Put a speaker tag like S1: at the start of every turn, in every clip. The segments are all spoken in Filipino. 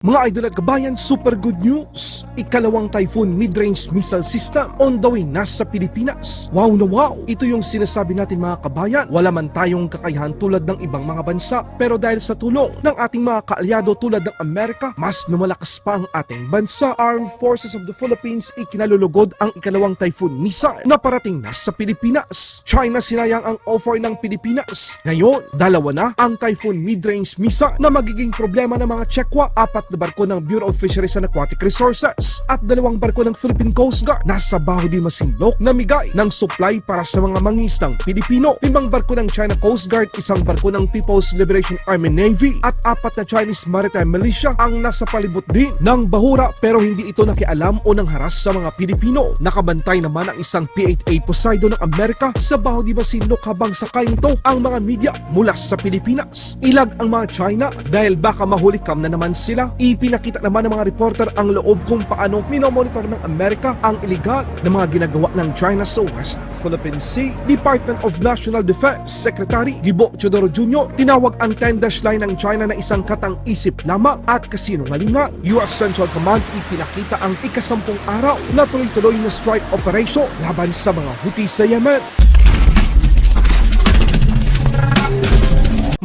S1: Mga idol at kabayan, super good news! Ikalawang Typhoon Mid-Range Missile System on the way na sa Pilipinas. Wow na wow! Ito yung sinasabi natin mga kabayan. Wala man tayong kakayahan tulad ng ibang mga bansa. Pero dahil sa tulong ng ating mga kaalyado tulad ng Amerika, mas lumalakas pa ang ating bansa. Armed Forces of the Philippines ikinalulugod ang ikalawang Typhoon Missile na parating na sa Pilipinas. China sinayang ang offer ng Pilipinas. Ngayon, dalawa na ang Typhoon Mid-Range Missile na magiging problema ng mga Chekwa, apat na barko ng Bureau of Fisheries and Aquatic Resources at dalawang barko ng Philippine Coast Guard nasa baho di masinlok na migay ng supply para sa mga mangisdang Pilipino. Limang barko ng China Coast Guard, isang barko ng People's Liberation Army Navy at apat na Chinese Maritime Militia ang nasa palibot din ng bahura pero hindi ito nakialam o nang haras sa mga Pilipino. Nakabantay naman ang isang P-8A Poseidon ng Amerika sa baho di masinlok habang sakay nito ang mga media mula sa Pilipinas. Ilag ang mga China dahil baka mahuli kam na naman sila. Ipinakita naman ng mga reporter ang loob kung paano minomonitor ng Amerika ang iligal na mga ginagawa ng China sa West Philippine Sea. Department of National Defense Secretary Gibo Chodoro Jr. tinawag ang 10-dash line ng China na isang katang-isip lamang at kasinungalingan. US Central Command ipinakita ang ikasampung araw na tuloy-tuloy na strike operation laban sa mga Houthi sa Yemen.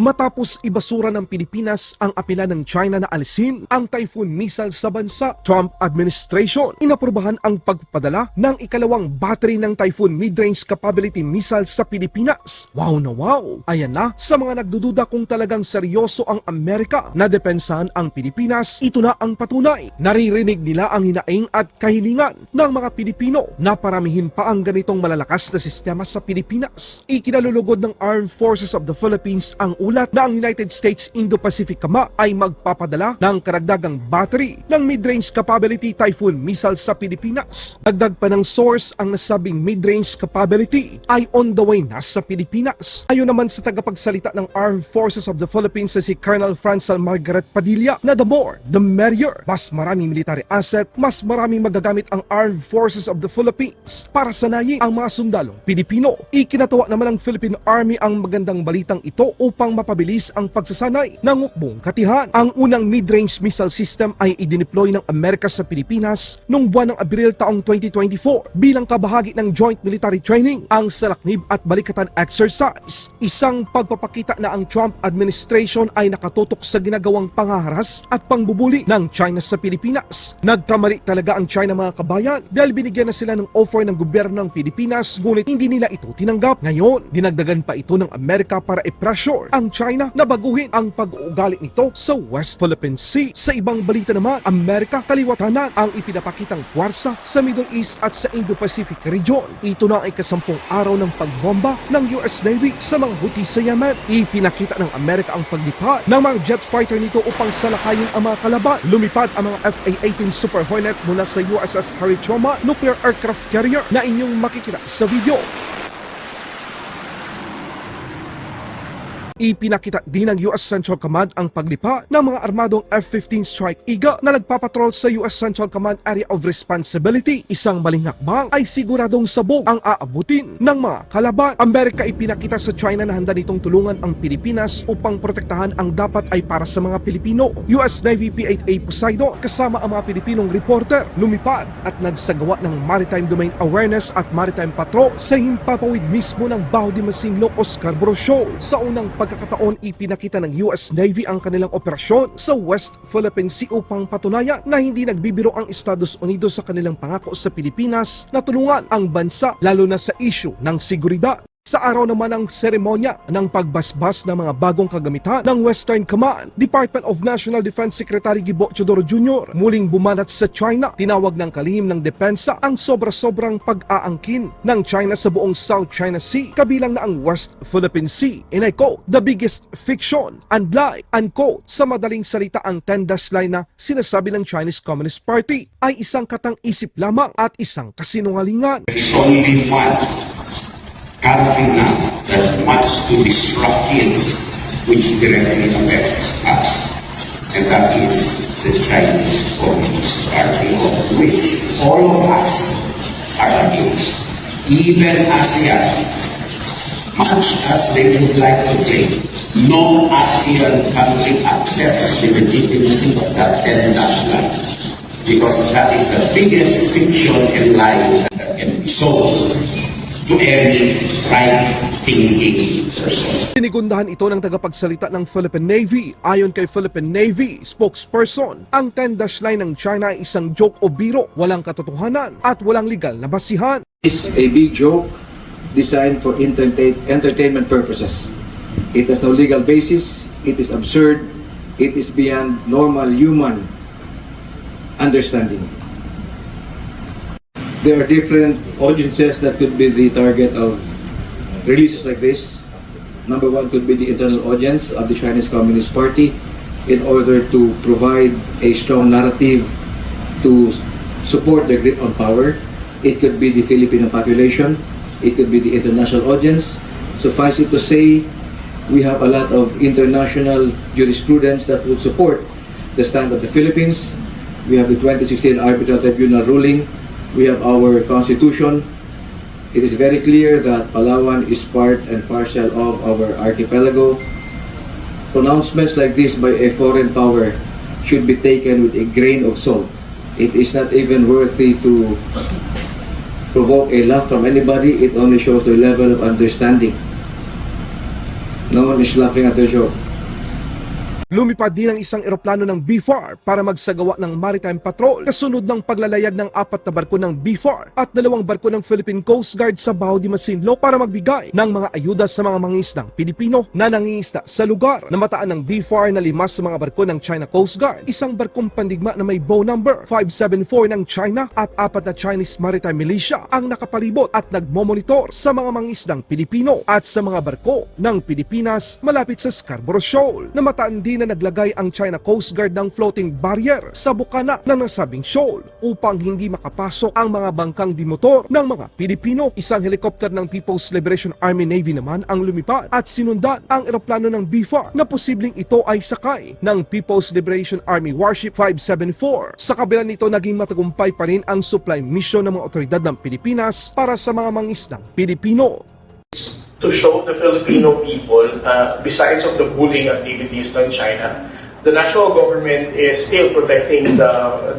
S1: Matapos ibasura ng Pilipinas ang apela ng China na alisin ang typhoon missile sa bansa, Trump administration inaprubahan ang pagpadala ng ikalawang battery ng typhoon mid-range capability missile sa Pilipinas. Wow na wow! Ayan na, sa mga nagdududa kung talagang seryoso ang Amerika na depensahan ang Pilipinas, ito na ang patunay. Naririnig nila ang hinaing at kahilingan ng mga Pilipino na paramihin pa ang ganitong malalakas na sistema sa Pilipinas. Ikinalulugod ng Armed Forces of the Philippines ang ulat na ang United States Indo-Pacific Kama ay magpapadala ng karagdagang battery ng mid-range capability Typhoon missile sa Pilipinas. Dagdag pa ng source ang nasabing mid-range capability ay on the way na sa Pilipinas. Ayon naman sa tagapagsalita ng Armed Forces of the Philippines na si Colonel Francel Margaret Padilla na the more, the merrier. Mas maraming military asset, mas maraming magagamit ang Armed Forces of the Philippines para sanayin ang mga sundalong Pilipino. Ikinatuwa naman ng Philippine Army ang magandang balitang ito upang mapabilis ang pagsasanay ng ukbong katihan. Ang unang mid-range missile system ay idineploy ng Amerika sa Pilipinas noong buwan ng Abril taong 2024 bilang kabahagi ng Joint Military Training, ang Salaknib at Balikatan Exercise. Isang pagpapakita na ang Trump administration ay nakatutok sa ginagawang pangaharas at pangbubuli ng China sa Pilipinas. Nagkamali talaga ang China mga kabayan dahil binigyan na sila ng offer ng gobyerno ng Pilipinas ngunit hindi nila ito tinanggap. Ngayon, dinagdagan pa ito ng Amerika para i-pressure ang China na baguhin ang pag-uugali nito sa West Philippine Sea. Sa ibang balita naman, Amerika kaliwatanan ang ipinapakitang puwersa sa Middle East at sa Indo-Pacific region. Ito na ang ikasampung araw ng pagbomba ng US Navy sa mga Houthi sa Yemen. Ipinakita ng Amerika ang paglipad ng mga jet fighter nito upang salakayin ang mga kalaban. Lumipad ang mga FA-18 Super Hornet mula sa USS Harry Truman nuclear aircraft carrier na inyong makikita sa video. Ipinakita din ng US Central Command ang paglipa ng mga armadong F-15 Strike Eagle na nagpapatrol sa US Central Command Area of Responsibility. Isang maling hakbang ay siguradong sabog ang aabutin ng mga kalaban. Amerika ipinakita sa China na handa nitong tulungan ang Pilipinas upang protektahan ang dapat ay para sa mga Pilipino. US Navy P-8A Poseidon kasama ang mga Pilipinong reporter lumipad at nagsagawa ng Maritime Domain Awareness at Maritime Patrol sa himpapawid mismo ng Baho de Masinloc o Scarborough Shoal. Sa unang pagkakataon ipinakita ng US Navy ang kanilang operasyon sa West Philippine Sea upang patunayan na hindi nagbibiro ang Estados Unidos sa kanilang pangako sa Pilipinas na tulungan ang bansa lalo na sa issue ng seguridad. Sa araw naman ng seremonya ng pagbasbas ng mga bagong kagamitan ng Western Command, Department of National Defense Secretary Gibo Chodoro Jr. muling bumanat sa China. Tinawag ng kalihim ng depensa ang sobra-sobrang pag-aangkin ng China sa buong South China Sea, kabilang na ang West Philippine Sea. And I quote, the biggest fiction and lie, unquote, sa madaling salita ang 10-dash line na sinasabi ng Chinese Communist Party ay isang katang-isip lamang at isang kasinungalingan.
S2: Is only one country now that wants to disrupt it, which directly affects us, and that is the Chinese Communist Party, of which all of us are against. Even ASEAN much as they would like to claim, no ASEAN country accepts the legitimacy of that 10 dash line because that is the biggest fiction and lie that can be sold to any right-thinking person.
S1: Sinigundahan ito ng tagapagsalita ng Philippine Navy. Ayon kay Philippine Navy spokesperson, ang 10-dash line ng China ay isang joke o biro, walang katotohanan at walang legal na basihan.
S3: is a big joke designed for entertain- entertainment purposes. It has no legal basis, it is absurd, it is beyond normal human understanding. There are different audiences that could be the target of releases like this. Number one could be the internal audience of the Chinese Communist Party in order to provide a strong narrative to support their grip on power. It could be the Filipino population. It could be the international audience. Suffice it to say, we have a lot of international jurisprudence that would support the stand of the Philippines. We have the 2016 Arbitral Tribunal ruling. We have our constitution. It is very clear that Palawan is part and parcel of our archipelago. Pronouncements like this by a foreign power should be taken with a grain of salt. It is not even worthy to provoke a laugh from anybody. It only shows the level of understanding. No one is laughing at the joke.
S1: Lumipad din ang isang eroplano ng BFAR para magsagawa ng maritime patrol kasunod ng paglalayag ng apat na barko ng BFAR at dalawang barko ng Philippine Coast Guard sa Bao de Masinloc para magbigay ng mga ayuda sa mga mangingisdang Pilipino na nangingisda sa lugar. Namataan ng BFAR na lima sa mga barko ng China Coast Guard, isang barkong pandigma na may bow number 574 ng China at apat na Chinese Maritime Militia ang nakapalibot at nagmomonitor sa mga mangingisdang Pilipino at sa mga barko ng Pilipinas malapit sa Scarborough Shoal. Namataan din na naglagay ang China Coast Guard ng floating barrier sa bukana ng nasabing shoal upang hindi makapasok ang mga bangkang dimotor ng mga Pilipino. Isang helicopter ng People's Liberation Army Navy naman ang lumipad at sinundan ang eroplano ng BFAR na posibleng ito ay sakay ng People's Liberation Army Warship 574. Sa kabila nito naging matagumpay pa rin ang supply mission ng mga otoridad ng Pilipinas para sa mga mangisdang Pilipino.
S4: To show the Filipino people, uh, besides of the bullying activities ng China, the national government is still protecting the,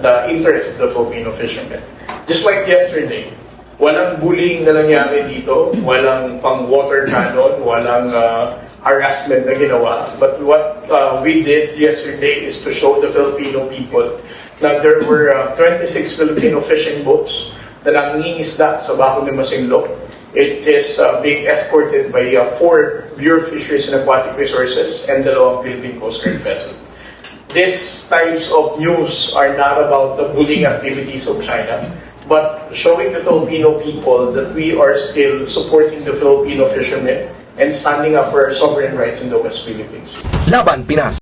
S4: the interest of the Filipino fishermen. Just like yesterday, walang bullying na nangyari dito, walang pang water cannon, walang uh, harassment na ginawa. But what uh, we did yesterday is to show the Filipino people na there were uh, 26 Filipino fishing boats na nangingisda sa Baco de Masinloc. It is uh, being escorted by uh, four Bureau of Fisheries and Aquatic Resources and dalawang Philippine Coast Guard vessel. These types of news are not about the bullying activities of China, but showing the Filipino people that we are still supporting the Filipino fishermen and standing up for our sovereign rights in the West Philippines.
S5: Laban Pinas.